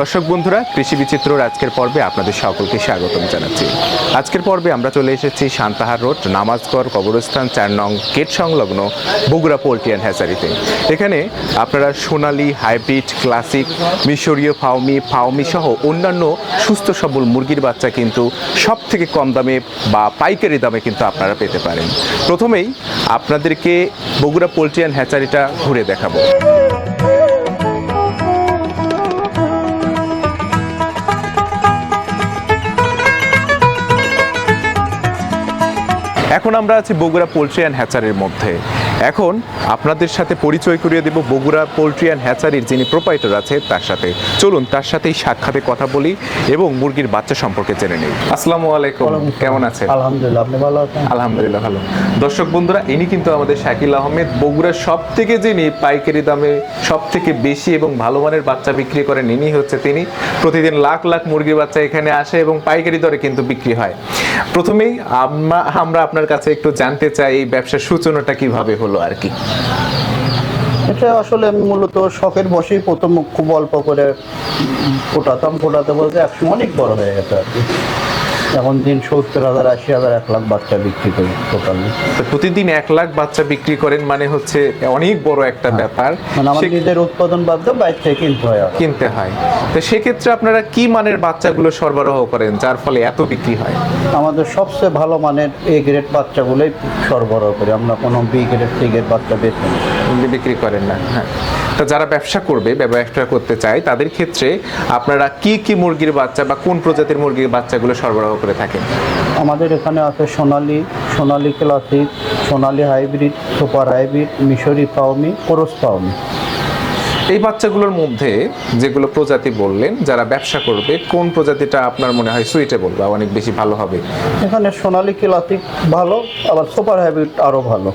দর্শক বন্ধুরা, কৃষি বিচিত্রর আজকের পর্বে আপনাদের সকলকে স্বাগতম জানাচ্ছি। আজকের পর্বে আমরা চলে এসেছি সান্তাহার রোড, নামাজগড় কবরস্থান, চার নং গেট সংলগ্ন বগুড়া পোল্ট্রি অ্যান্ড হ্যাচারিতে এখানে আপনারা সোনালি, হাইব্রিড, ক্লাসিক, মিশরীয় ফাউমি ফাউমি সহ অন্যান্য সুস্থ সবল মুরগির বাচ্চা কিন্তু সব থেকে কম দামে বা পাইকারি দামে কিন্তু আপনারা পেতে পারেন। প্রথমেই আপনাদেরকে বগুড়া পোল্ট্রি অ্যান্ড হ্যাচারিটা ঘুরে দেখাবো। এখন আমরা আছি বগুড়া পোলট্রি অ্যান্ড হ্যাচারের মধ্যে। এখন আপনাদের সাথে পরিচয় করিয়ে দেব বগুড়া পোলট্রি অ্যান্ড হ্যাচারির যিনি প্রোপাইটার আছে তার সাথে। চলুন তার সাথেই সাক্ষাতে কথা বলি এবং মুরগির বাচ্চা সম্পর্কে জেনে নিই। আসসালামু আলাইকুম কেমন আছেন? আলহামদুলিল্লাহ আপনি ভালো আছেন? আলহামদুলিল্লাহ ভালো। দর্শক বন্ধুরা ইনি কিন্তু আমাদের শাকিল আহমেদ বগুড়ার সব থেকে যিনি পাইকারি দামে সব থেকে বেশি এবং ভালো মানের বাচ্চা বিক্রি করেন ইনি হচ্ছে তিনি। প্রতিদিন লাখ লাখ মুরগির বাচ্চা এখানে আসে এবং পাইকারি দরে কিন্তু বিক্রি হয়। প্রথমেই আমরা আমরা আপনার কাছে একটু জানতে চাই এই ব্যবসার সূচনাটা কীভাবে হলো? আর কি। এটা আসলে আমি মূলত শখের বসেই প্রথম খুব অল্প করে ফোটাতাম। ফোটাতে বলতে একসময় অনেক বড় হয়ে গেছে আর কি। এখন দিন সত্তর হাজার আশি হাজার এক লাখ বাচ্চা বিক্রি করি টোটালি। তো প্রতিদিন এক লাখ বাচ্চা বিক্রি করেন মানে হচ্ছে অনেক বড় একটা ব্যাপার। মানে আমার সে- নিজের উৎপাদন বাদ দিয়ে বাইরে থেকে কিনতে হয় কিনতে হয়। তো সেক্ষেত্রে আপনারা কি মানের বাচ্চাগুলো সরবরাহ করেন যার ফলে এত বিক্রি হয়? আমাদের সবচেয়ে ভালো মানের এ গ্রেড বাচ্চাগুলোই সরবরাহ করি। আমরা কোনো বি গ্রেড সি গ্রেড বাচ্চা বেশি বিক্রি করেন না হ্যাঁ। তো যারা ব্যবসা করবে ব্যবসা করতে চায় তাদের ক্ষেত্রে আপনারা কি কি মুরগির বাচ্চা বা কোন প্রজাতির মুরগির বাচ্চাগুলো সরবরাহ করে থাকেন আমাদের এখানে আছে Sonali Sonali classic Sonali hybrid super hybrid মিশরি পাওমি কোরস পাওমি এই বাচ্চাগুলোর মধ্যে যেগুলো প্রজাতি বললেন যারা ব্যবসা করবে কোন প্রজাতিটা আপনার মনে হয় সুইটেবল বা অনেক বেশি ভালো হবে? এখানে সোনালি ক্লাসিক ভালো আবার সুপার হাইব্রিড আরও ভালো।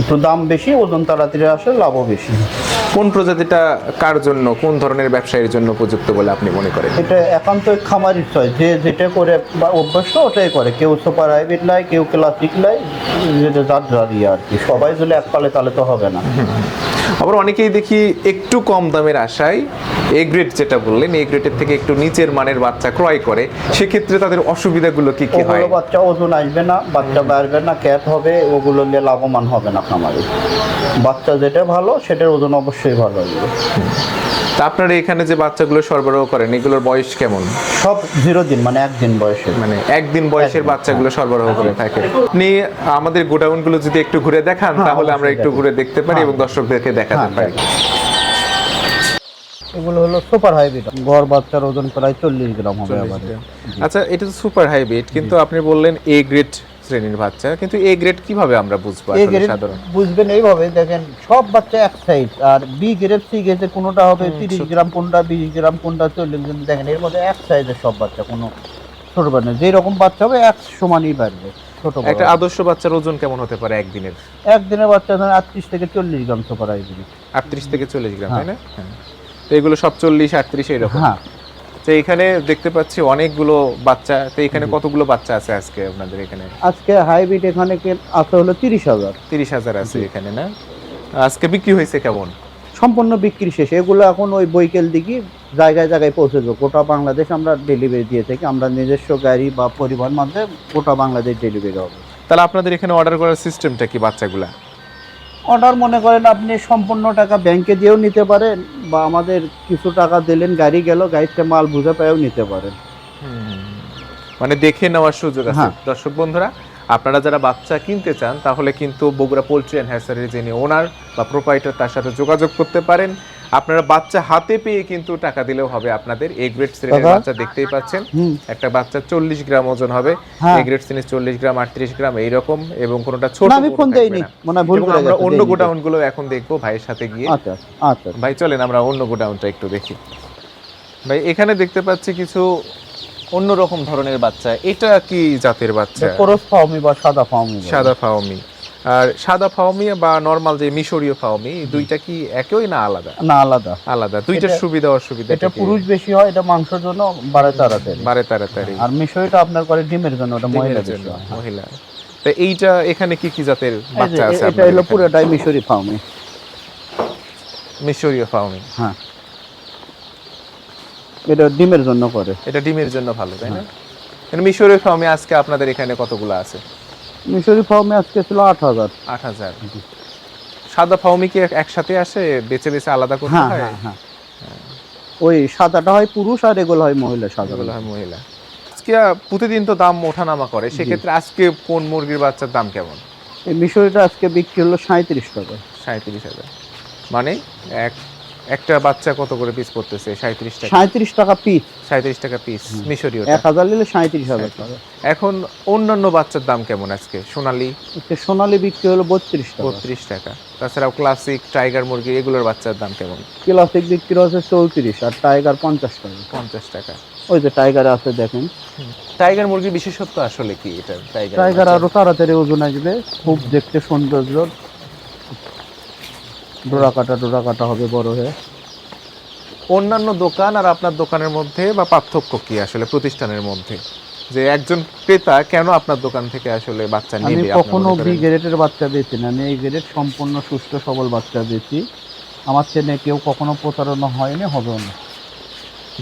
একটু দাম বেশি ওজন তাড়াতাড়ি আসে লাভও বেশি। কোন প্রজাতিটা কার জন্য কোন ধরনের ব্যবসায়ীর জন্য উপযুক্ত বলে আপনি মনে করেন? এটা একান্ত খামারির চয় যে যেটা করে বা অভ্যস্ত ওটাই করে। কেউ সুপার হাইব্রিড লাই কেউ ক্লাসিক লাই যেটা যার ইয়ে আর কি। সবাই যদি এক পালে তাহলে তো হবে না। আবার অনেকেই দেখি একটু কম দামের আশায় এ গ্রেড যেটা বললেন এ গ্রেডের থেকে একটু নিচের মানের বাচ্চা ক্রয় করে। সেক্ষেত্রে তাদের অসুবিধাগুলো কি কি হয়? বাচ্চা ওজন আসবে না বাচ্চা বাড়বে না ক্যাট হবে ওগুলো নিয়ে লাভবান হবে না। খামারে বাচ্চা যেটা ভালো সেটার ওজন অবশ্যই ভালো আসবে তা আপনারা এখানে যে বাচ্চাগুলো সরবরাহ করেন এগুলোর বয়স কেমন? সব জিরো দিন মানে একদিন বয়সের। মানে একদিন বয়সের বাচ্চাগুলো সরবরাহ করে থাকে। আপনি আমাদের গোডাউনগুলো যদি একটু ঘুরে দেখান হ্যাঁ, তাহলে আমরা একটু ঘুরে দেখতে পারি হ্যাঁ। এবং দর্শকদেরকে দেখাতে হ্যাঁ, পারি। এগুলো হলো সুপার হাইব্রিড গড় বাচ্চার ওজন প্রায় চল্লিশ গ্রাম হবে আবার আচ্ছা এটা তো সুপার হাইব্রিড কিন্তু আপনি বললেন এ গ্রেড শ্রেণির বাচ্চা কিন্তু এ গ্রেড কীভাবে আমরা বুঝব এ আসলে গ্রেড সাধারণ? বুঝবেন এইভাবে দেখেন সব বাচ্চা এক সাইজ আর বি গ্রেড সি গ্রেডে কোনোটা হবে তিরিশ গ্রাম কোনটা বিশ গ্রাম কোনটা চল্লিশ গ্রাম দেখেন এর মধ্যে এক সাইজের সব বাচ্চা কোনো ছোট বাচ্চা না যেই রকম বাচ্চা হবে এক সমানই বাড়বে ছোট। একটা আদর্শ বাচ্চার ওজন কেমন হতে পারে একদিনের? একদিনের বাচ্চা ধরেন আটত্রিশ থেকে চল্লিশ গ্রাম সুপার হাইব্রিড আটত্রিশ থেকে চল্লিশ গ্রাম তাই না? হ্যাঁ। তো এগুলো সব চল্লিশ আটত্রিশ এইরকম? হ্যাঁ। তো এখানে দেখতে পাচ্ছি অনেকগুলো বাচ্চা তো এখানে কতগুলো বাচ্চা আছে আজকে আপনাদের এখানে? আজকে হাইব্রিড এখানে কে- আছে হলো তিরিশ হাজার। তিরিশ হাজার আছে এখানে না? আজকে বিক্রি হয়েছে কেমন? সম্পূর্ণ বিক্রি শেষ। এগুলো এখন ওই বৈকেল দিকে জায়গায় জায়গায় পৌঁছে যাব গোটা বাংলাদেশ আমরা ডেলিভারি দিয়ে থাকি। আমরা নিজস্ব গাড়ি বা পরিবহন মাধ্যমে গোটা বাংলাদেশ ডেলিভারি হবে তাহলে আপনাদের এখানে অর্ডার করার সিস্টেমটা কি বাচ্চাগুলা? অর্ডার মনে করেন আপনি সম্পূর্ণ টাকা ব্যাংকে দিয়েও নিতে পারেন বা আমাদের কিছু টাকা দিলেন গাড়ি গেল গাড়িতে মাল বুঝে পেয়েও নিতে পারেন। মানে দেখে নেওয়ার সুযোগ আছে। হ্যাঁ। দর্শক বন্ধুরা আপনারা যারা বাচ্চা কিনতে চান তাহলে কিন্তু বগুড়া পোলট্রি অ্যান্ড হ্যাসারির যিনি ওনার বা প্রোপাইটার তার সাথে যোগাযোগ করতে পারেন। আপনারা বাচ্চা হাতে পেয়ে কিন্তু টাকা দিলেও হবে আপনাদের। এ গ্রেড শ্রেণির বাচ্চা দেখতেই পাচ্ছেন। একটা বাচ্চা চল্লিশ গ্রাম ওজন হবে। হ্যাঁ। এ গ্রেড শ্রেণির চল্লিশ গ্রাম আটত্রিশ গ্রাম এইরকম এবং কোনোটা ছোট হয় আমরা অন্য। গোডাউনগুলো এখন দেখব ভাইয়ের সাথে গিয়ে। আচ্ছা আচ্ছা। ভাই চলেন আমরা অন্য গোডাউনটা একটু দেখি। ভাই এখানে দেখতে পাচ্ছি কিছু অন্যরকম ধরনের বাচ্চা। এটা কি জাতের বাচ্চা? করস ফাউমি বা সাদা ফাওমি সাদা ফাওমি। আর সাদা ফাওমি বা নরমাল যে মিশরীয় ফাওমি দুইটা কি একই না আলাদা? না আলাদা। আলাদা। দুইটার সুবিধা অসুবিধা এটা পুরুষ বেশি হয় এটা মাংসের জন্য বাড়ে তাড়াতাড়ি। বারে তাড়াতাড়ি। আর মিশরীটা আপনার করে ডিমের জন্য ওটা মহিলা জন্য, মহিলা তো এইটা এখানে কি কি জাতের বাচ্চা আছে এটা হলো পুরোটাই মিশরি ফাওমি। মিশরীয় ফাওমি। হ্যাঁ। এটা ডিমের জন্য করে। এটা ডিমের জন্য ভালো তাই না? কিন্তু মিশরের ফার্মে আজকে আপনাদের এখানে কতগুলো আছে? মিশরি ফার্মে আজকে ছিল আট হাজার। আট হাজার। সাদা ফার্মে কি একসাথে আসে? বেছে বেছে আলাদা করতে হ্যাঁ হয়? হ্যাঁ হ্যাঁ। ওই সাদাটা হয় পুরুষ আর এগুলো হয় মহিলা সাদা। এগুলো হয় মহিলা। আজকে প্রতিদিন তো দাম ওঠানামা করে সেক্ষেত্রে আজকে কোন মুরগির বাচ্চার দাম কেমন? এই মিশরিটা আজকে বিক্রি হলো সাঁত্রিশ টাকা। সাঁত্রিশ হাজার। মানে এক একটা বাচ্চা কত করে পিস পড়তেছে? সাঁত্রিশ টাকা। সাঁত্রিশ টাকা পিস সাঁত্রিশ টাকা পিস মিশরীয় এক হাজার নিলে সাঁত্রিশ হাজার টাকা। এখন অন্যান্য বাচ্চার দাম কেমন আজকে? সোনালী? সোনালি বিক্রি হলো বত্রিশ টাকা। বত্রিশ টাকা। তাছাড়াও ক্লাসিক টাইগার মুরগি এগুলোর বাচ্চার দাম কেমন? ক্লাসিক বিক্রি হচ্ছে চৌত্রিশ আর টাইগার পঞ্চাশ টাকা। পঞ্চাশ টাকা। ওই যে টাইগার আছে দেখেন। টাইগার মুরগির বিশেষত্ব আসলে কি এটা? টাইগার টাইগার আরও তাড়াতাড়ি ওজন আসবে খুব দেখতে সৌন্দর্য। ডোরা কাটা ডোরা কাটা হবে বড় হয়ে। অন্যান্য দোকান আর আপনার দোকানের মধ্যে বা পার্থক্য কি আসলে প্রতিষ্ঠানের মধ্যে? যে একজন ক্রেতা কেন আপনার দোকান থেকে আসলে বাচ্চা আমি নেবে আপনার কখনো বি গ্রেডের বাচ্চা বেচি না। আমি এই গ্রেড সম্পূর্ণ সুস্থ সবল বাচ্চা বেচি আমার চেনে কেউ কখনো প্রতারণা হয়নি হবেও না।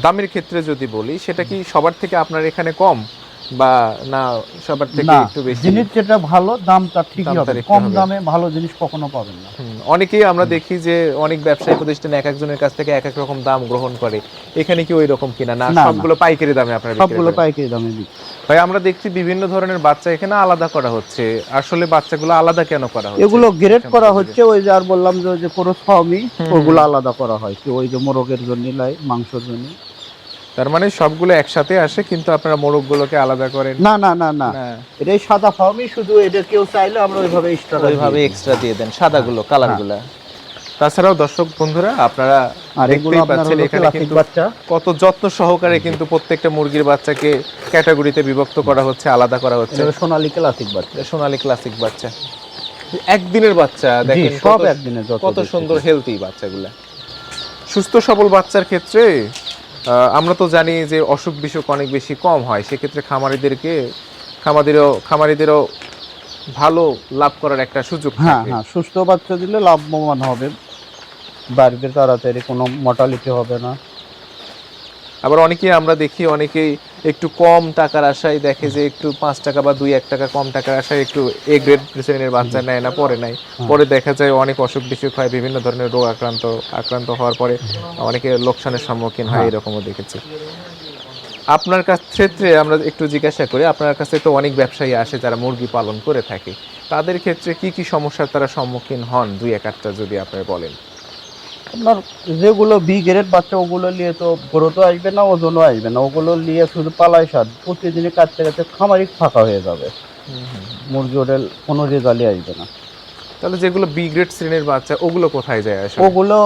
দামের ক্ষেত্রে যদি বলি সেটা কি সবার থেকে আপনার এখানে কম? বা না সবার থেকে একটু বেশি জিনিস যেটা ভালো দামটা ঠিকই হবে। কম দামে ভালো জিনিস কখনো পাবেন না। অনেকেই আমরা দেখি যে অনেক ব্যবসায়ী প্রতিষ্ঠান এক একজনের কাছ থেকে এক এক রকম দাম গ্রহণ করে। এখানে কি ওই রকম কিনা? না। সবগুলো পাইকারি দামে আপনারা বিক্রি সবগুলো পাইকারি দামে ভাই আমরা দেখছি বিভিন্ন ধরনের বাচ্চা এখানে আলাদা করা হচ্ছে। আসলে বাচ্চাগুলো আলাদা কেন করা হচ্ছে? এগুলো গ্রেড করা হচ্ছে ওই যে আর বললাম যে ওই যে ফার্মি ওগুলো আলাদা করা হয়। কি ওই যে মোরগের জন্য লাই মাংসের জন্য। তার মানে সবগুলো একসাথে আসে কিন্তু আপনারা মোরগগুলোকে আলাদা করেন? না না না না। এটাই সাদা ফার্মি শুধু এটা কেউ চাইলে আমরা ওইভাবে এক্সট্রা ওইভাবে এক্সট্রা দিয়ে দেন সাদাগুলো কালারগুলো। তাছাড়াও দর্শক বন্ধুরা আপনারা আর এগুলো দেখতেই পাচ্ছেন এখানে কিন্তু বাচ্চা। কত যত্ন সহকারে কিন্তু প্রত্যেকটা মুরগির বাচ্চাকে ক্যাটাগরিতে বিভক্ত করা হচ্ছে আলাদা করা হচ্ছে। এটা সোনালী ক্লাসিক বাচ্চা। সোনালী ক্লাসিক বাচ্চা। একদিনের বাচ্চা দেখেন সব একদিনের যত কত। সুন্দর হেলদি বাচ্চাগুলা। সুস্থ সবল বাচ্চার ক্ষেত্রে আমরা তো জানি যে অসুখ বিসুখ অনেক বেশি কম হয়। সেক্ষেত্রে খামারিদেরকে খামারিদেরও খামারিদেরও ভালো লাভ করার একটা সুযোগ হ্যাঁ হ্যাঁ সুস্থ বাচ্চা দিলে লাভবান হবে। বাড়িতে তাড়াতাড়ি কোনো মর্টালিটি হবে না। আবার অনেকেই আমরা দেখি অনেকেই একটু কম টাকার আশায় দেখে যে একটু পাঁচ টাকা বা দুই এক টাকা কম টাকার আশায় একটু এ গ্রেড শ্রেণির বাচ্চা নেয় না পরে নাই। পরে দেখা যায় অনেক অসুখ বিসুখ হয় বিভিন্ন ধরনের রোগ আক্রান্ত আক্রান্ত হওয়ার পরে অনেকে লোকসানের সম্মুখীন হয় এরকমও দেখেছি। আপনার কাছ ক্ষেত্রে আমরা একটু জিজ্ঞাসা করি আপনার কাছে তো অনেক ব্যবসায়ী আসে যারা মুরগি পালন করে থাকে। তাদের ক্ষেত্রে কি কি সমস্যার তারা সম্মুখীন হন? দুই এক একটা যদি আপনি বলেন। আপনার যেগুলো বি গ্রেড বাচ্চা ওগুলো নিয়ে তো গ্রোথও আসবে না ওজনও আসবে না। ওগুলো নিয়ে শুধু পালাই সার প্রতিদিনে কাটতে কাটতে খামারি ফাঁকা হয়ে যাবে। মুরগি ওদের কোনো রেজাল্টই আসবে না। তাহলে যেগুলো বি গ্রেড শ্রেণির বাচ্চা ওগুলো কোথায় যায় আসলে? ওগুলো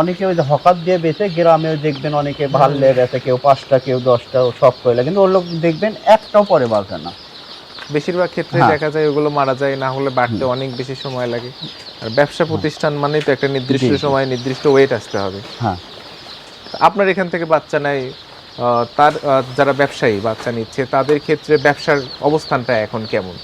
অনেকে ওই হকার দিয়ে বেচে গ্রামেও দেখবেন অনেকে ভাল্লে বেচে কেউ পাঁচটা কেউ দশটা সব কয়লা। কিন্তু ওর লোক দেখবেন একটাও পরে বাঁচে না। বেশিরভাগ ক্ষেত্রে হ্যাঁ। দেখা যায় ওগুলো মারা যায় না হলে বাড়তে অনেক বেশি সময় লাগে। আর ব্যবসা প্রতিষ্ঠান মানেই তো একটা নির্দিষ্ট। সময় নির্দিষ্ট ওয়েট আসতে হবে। হ্যাঁ। আপনার এখান থেকে বাচ্চা নেয় তার যারা ব্যবসায়ী বাচ্চা নিচ্ছে তাদের ক্ষেত্রে ব্যবসার অবস্থানটা এখন কেমন?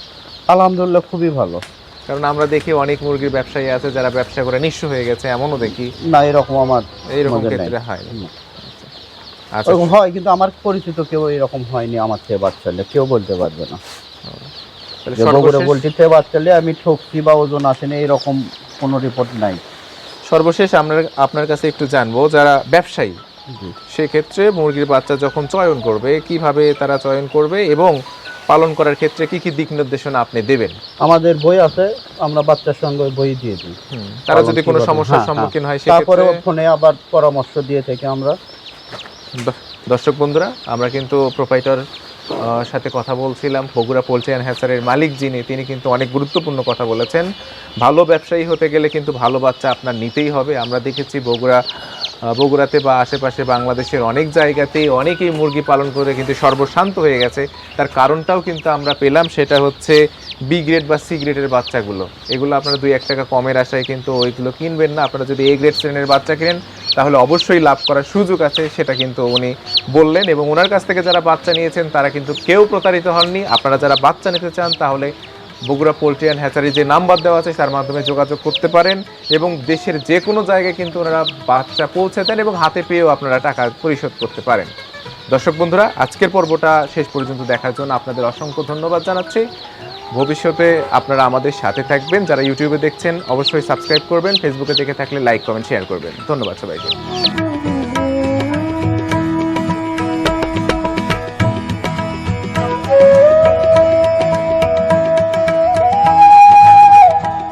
আলহামদুলিল্লাহ খুবই ভালো। কারণ আমরা দেখি অনেক মুরগির ব্যবসায়ী আছে যারা ব্যবসা করে নিঃস্ব হয়ে গেছে এমনও দেখি। না এরকম আমার এইরকম ক্ষেত্রে হয়। আচ্ছা। হয় কিন্তু আমার পরিচিত কেউ এরকম হয়নি আমার থেকে বাচ্চা কেউ বলতে পারবে না। বগুড়া আমি ঠকছি বা ওজন আসেনি এরকম কোনো রিপোর্ট নাই। সর্বশেষ আমরা আপনার কাছে একটু জানব যারা ব্যবসায়ী সেক্ষেত্রে মুরগির বাচ্চা যখন চয়ন করবে কীভাবে তারা চয়ন করবে এবং পালন করার ক্ষেত্রে কি কি দিক নির্দেশনা আপনি দেবেন? আমাদের বই আছে আমরা বাচ্চার সঙ্গে বই দিয়ে দিই। তারা যদি কোনো সমস্যার হ্যাঁ, সম্মুখীন হয় তারপরে সেক্ষেত্রে ফোনে আবার পরামর্শ দিয়ে থেকে আমরা। দর্শক বন্ধুরা আমরা কিন্তু প্রোপাইটর সাথে কথা বলছিলাম। বগুড়া পোলট্রি অ্যান্ড হ্যাচারের মালিক যিনি, তিনি কিন্তু অনেক গুরুত্বপূর্ণ কথা বলেছেন। ভালো ব্যবসায়ী হতে গেলে কিন্তু ভালো বাচ্চা আপনার নিতেই হবে। আমরা দেখেছি বগুড়া বগুড়াতে বা আশেপাশে বাংলাদেশের অনেক জায়গাতেই অনেকেই মুরগি পালন করে কিন্তু সর্বশান্ত হয়ে গেছে। তার কারণটাও কিন্তু আমরা পেলাম, সেটা হচ্ছে বি গ্রেড বা সি গ্রেডের বাচ্চাগুলো। এগুলো আপনারা দুই এক টাকা কমের আশায় কিন্তু ওইগুলো কিনবেন না। আপনারা যদি এ গ্রেড শ্রেণির বাচ্চা কিনেন, তাহলে অবশ্যই লাভ করার সুযোগ আছে, সেটা কিন্তু উনি বললেন এবং ওনার কাছ থেকে যারা বাচ্চা নিয়েছেন, তারা কিন্তু কেউ প্রতারিত হননি। আপনারা যারা বাচ্চা নিতে চান, তাহলে বগুড়া পোলট্রি অ্যান্ড হ্যাচারি যে নাম্বার দেওয়া আছে, তার মাধ্যমে যোগাযোগ করতে পারেন এবং দেশের যে কোনো জায়গায় কিন্তু ওনারা বাচ্চা পৌঁছে দেন এবং হাতে পেয়েও আপনারা টাকা পরিশোধ করতে পারেন। দর্শক বন্ধুরা, আজকের পর্বটা শেষ পর্যন্ত দেখার জন্য আপনাদের অসংখ্য ধন্যবাদ জানাচ্ছি। ভবিষ্যতে আপনারা আমাদের সাথে থাকবেন। যারা ইউটিউবে দেখছেন, অবশ্যই সাবস্ক্রাইব করবেন। ফেসবুকে দেখে থাকলে লাইক, কমেন্ট শেয়ার করবেন। ধন্যবাদ সবাইকে।